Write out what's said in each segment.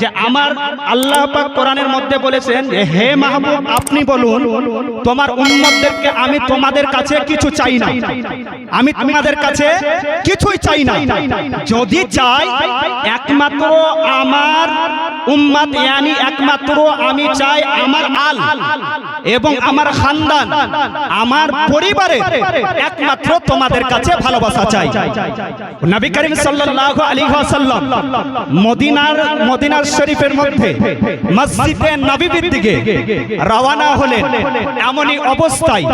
যে আমার আল্লাহ পাক কোরআনের মধ্যে বলেছেন, হে মাহবুব, আপনি বলুন, তোমার উম্মতদেরকে আমি তোমাদের কাছে কিছু চাই না। আমি তোমাদের কাছে কিছুই চাই না। যদি চাই, একমাত্র আমার উম্মত, ইয়ানি একমাত্র আমি চাই আমার আল এবং আমার খানদান। আমার পরিবারে একমাত্র তোমাদের কাছে ভালোবাসা চাই। নবী করিম সাল্লাল্লাহু আলাইহি ওয়াসাল্লাম মদিনার মদিনার শরীফের মধ্যে, মসজিদে নববীর দিকে রওনা হলেন। এমনই অবস্থায়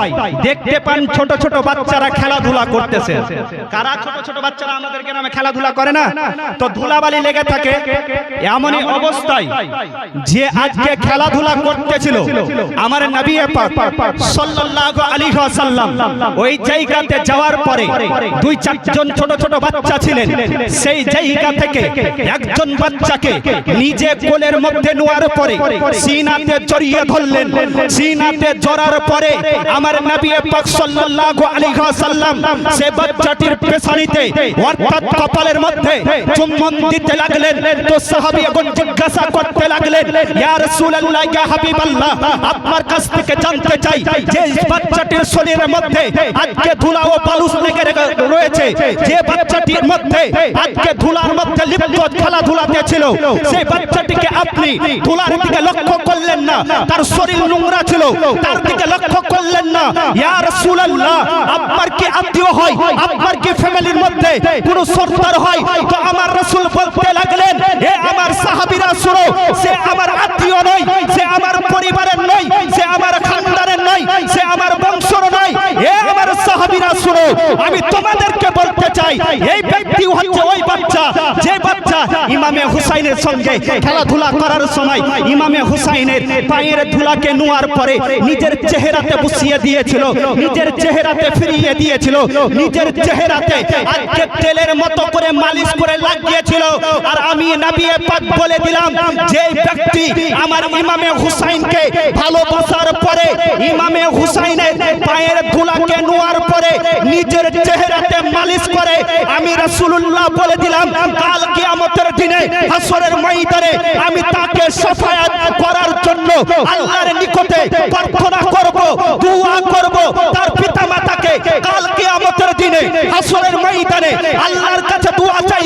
দেখতে পান ছোট ছোট বাচ্চারা খেলাধুলা করতেছে। কারা ছোট ছোট বাচ্চারা আমাদের গ্রামে খেলাধুলা করে না? তো ধুলাবালি লেগে থাকে। এমনই অবস্থায় যে আজকে খেলাধুলা করতেছিল, আমার নবী সাল্লাল্লাহু আলাইহি ওয়াসাল্লাম, ওই জায়গাতে যাওয়ার পরে দুই চারজন ছোট ছোট বাচ্চা ছিলেন। সেই জায়গা থেকে একজন বাচ্চাকে নিজে কোলের মধ্যে নেওয়ার পরে সিনাতে জড়িয়ে ধরলেন। সিনাতে জড়ার পরে আমার নবী পাক সাল্লাল্লাহু আলাইহি ওয়াসাল্লাম সে বাচ্চাটির পেছানিতে অর্থাৎ কপালের মধ্যে চুম্বন দিতে লাগলেন। তো সাহাবীগণ জিজ্ঞাসা করতে লাগলেন, ইয়া রাসূলুল্লাহ, ইয়া হাবিবাল্লাহ, আপনার কাছ থেকে জানতে চাই যে বাচ্চাটির শরীরের মধ্যে আজকে ধুলা ও বালুস লেগে রয়েছে। যে বাচ্চাটির মধ্যে আজকে ধুলার মধ্যে লিপ্ত খেলাধুলাতে ছিল, সেই বাচ্চাটিকে আপনি ধুলার দিকে লক্ষ্য করলেন না, তার শরীর নোংরা ছিল, তার দিকে লক্ষ্য করলেন না। ইয়া রাসূলুল্লাহ আপনার কি আত্মীয় হয়? আপনার কি ফ্যামিলির মধ্যে কোন সর্দার হয়? তো আমার রাসূল বলতে লাগলেন, এ আমার সাহাবীরা শুনো, সে আমার আত্মীয় নয়, সে আমার পরিবারের নয়, সে আমার খানদানের নয়, সে আমার বংশর নয়। এ আমার সাহাবীরা শুনো, আমি তোমাদেরকে বলতে চাই, এই ব্যক্তি হচ্ছে ওই বাচ্চা যে বাচ্চা ইমামে হুসাইনের সঙ্গে খেলাধুলা করার সময় ইমামে হুসাইনের পায়ের ধুলাকে নোয়ার পরে নিজের চেহারাতে বসিয়ে দিয়েছিল, নিজের চেহারাতে ফিরিয়ে দিয়েছিল, নিজের চেহারাতে আজকে তেলের মতো করে মালিশ করে লাগিয়েছিল। আমি নবী পাক বলে দিলাম যে ব্যক্তি আমার ইমামে হুসাইনকে ভালোবাসার পরে ইমামে হুসাইনের পায়ের ধুলাকে নোয়ার পরে নিজের চেহারাতে মালিশ করে, আমি রাসূলুল্লাহ বলে দিলাম, কাল কিয়ামতের দিনে হাসরের ময়দানে আমি তাকে শাফায়াত করার জন্য আল্লাহর নিকটে প্রার্থনা করব, দোয়া করব, তার পিতামাতাকে কাল কিয়ামতের দিনে হাসরের ময়দানে আল্লাহর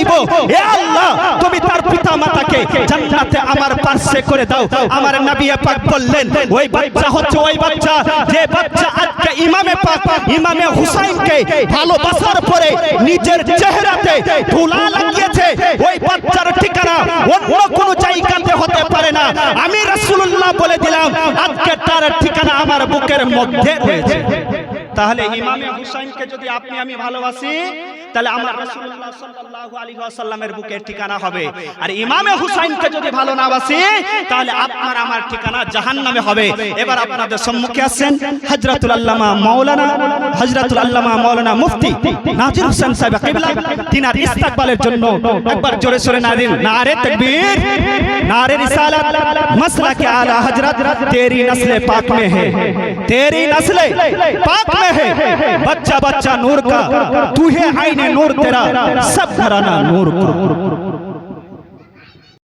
চাইব হে আল্লাহ, তুমি তার পিতামাতাকে জান্নাতে আমার পাশে করে দাও। আমার নবী পাক বললেন, ওই বাচ্চা হচ্ছে ওই বাচ্চা, যে বাচ্চা আজকে ইমামে পাক, ইমামে হুসাইনকে ভালোবাসার পরে নিজের চেহারাতে ধুলা লাগিয়েছে, ওই বাচ্চার ঠিকানা অন্য কোনো জায়গাতে হতে পারে না। আমি রাসূলুল্লাহ বলে দিলাম, আজকে তার ঠিকানা আমার বুকের মধ্যে রয়েছে। তাহলে ইমামে হুসাইনকে যদি আপনি আমি ভালোবাসি তাহলে আমরা রাসূলুল্লাহ সাল্লাল্লাহু আলাইহি ওয়াসাল্লামের বুকের ঠিকানা হবে আর ইমামে হুসাইনকে যদি ভালো না বাসি তাহলে আপনার আমার ঠিকানা জাহান্নামে হবে এবার আপনাদের সম্মুখে আসছেন হযরতুল আল্লামা মাওলানা হযরতুল আল্লামা মাওলানা মুফতি নাজির হোসেন সাহেব কিবলা তিনার ইস্তেকবালের জন্য একবার জোরে সোরে নাদিন নারে তাকবীর नारे रिसालत मसला के आला हजरत तेरी नस्ल पाक में है तेरी नस्ल पाक में है बच्चा बच्चा नूर का तू है आईने नूर तेरा सब घराना नूर को